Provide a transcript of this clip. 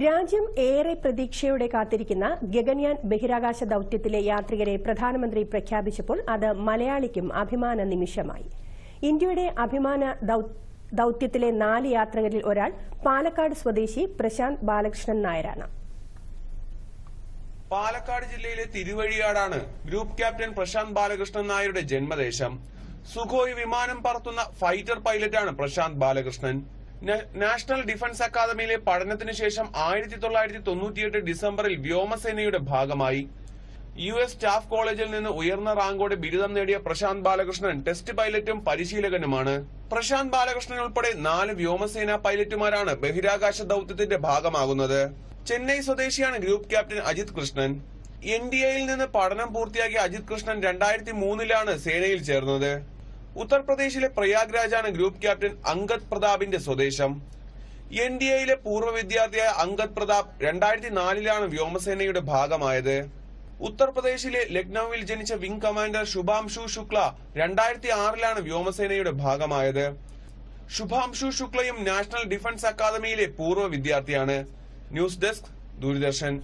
രാജ്യം ഏറെ പ്രതീക്ഷയോടെ കാത്തിരിക്കുന്ന ഗഗൻയാൻ ബഹിരാകാശ ദൌത്യത്തിലെ യാത്രികരെ പ്രധാനമന്ത്രി പ്രഖ്യാപിച്ചപ്പോൾ അത് മലയാളിക്കും അഭിമാന നിമിഷമായി. ഇന്ത്യയുടെ അഭിമാന ദൌത്യത്തിലെ നാല് യാത്രികരിൽ ഒരാൾ പാലക്കാട് സ്വദേശി പ്രശാന്ത് ബാലകൃഷ്ണൻ നായരാണ്. പാലക്കാട് ജില്ലയിലെ തിരുവഴിയാടാണ് ഗ്രൂപ്പ് ക്യാപ്റ്റൻ പ്രശാന്ത് ബാലകൃഷ്ണൻ നായരുടെ ജന്മദേശം. സുഖോയ് വിമാനം പറത്തുന്ന ഫൈറ്റർ പൈലറ്റാണ് പ്രശാന്ത് ബാലകൃഷ്ണൻ. നാഷണൽ ഡിഫൻസ് അക്കാദമിയിലെ പഠനത്തിന് ശേഷം ആയിരത്തി തൊള്ളായിരത്തി തൊണ്ണൂറ്റിയെട്ട് ഡിസംബറിൽ വ്യോമസേനയുടെ ഭാഗമായി. യു എസ് സ്റ്റാഫ് കോളേജിൽ നിന്ന് ഉയർന്ന റാങ്കോടെ ബിരുദം നേടിയ പ്രശാന്ത് ബാലകൃഷ്ണൻ ടെസ്റ്റ് പൈലറ്റും പരിശീലകനുമാണ്. പ്രശാന്ത് ബാലകൃഷ്ണൻ ഉൾപ്പെടെ നാല് വ്യോമസേനാ പൈലറ്റുമാരാണ് ബഹിരാകാശ ദൌത്യത്തിന്റെ ഭാഗമാകുന്നത്. ചെന്നൈ സ്വദേശിയാണ് group captain Ajith Krishnan. N D എയിൽ നിന്ന് പഠനം പൂർത്തിയാക്കിയ അജിത് കൃഷ്ണൻ രണ്ടായിരത്തി മൂന്നിലാണ് സേനയിൽ ചേർന്നത്. ഉത്തർപ്രദേശിലെ പ്രയാഗ്രാജാണ് ഗ്രൂപ്പ് ക്യാപ്റ്റൻ അങ്കദ് പ്രതാപിന്റെ സ്വദേശം. എൻ ഡി എയിലെ പൂർവ വിദ്യാർത്ഥിയായ അങ്കദ് പ്രതാപ് രണ്ടായിരത്തി നാലിലാണ് വ്യോമസേനയുടെ ഭാഗമായത്. ഉത്തർപ്രദേശിലെ ലക്നൌവിൽ ജനിച്ച വിംഗ് കമാൻഡർ ശുഭാംശു ശുക്ല രണ്ടായിരത്തി ആറിലാണ് വ്യോമസേനയുടെ ഭാഗമായത്. ശുഭാംശു ശുക്ലയും നാഷണൽ ഡിഫൻസ് അക്കാദമിയിലെ പൂർവ വിദ്യാർത്ഥിയാണ്. News desk Doordarshan.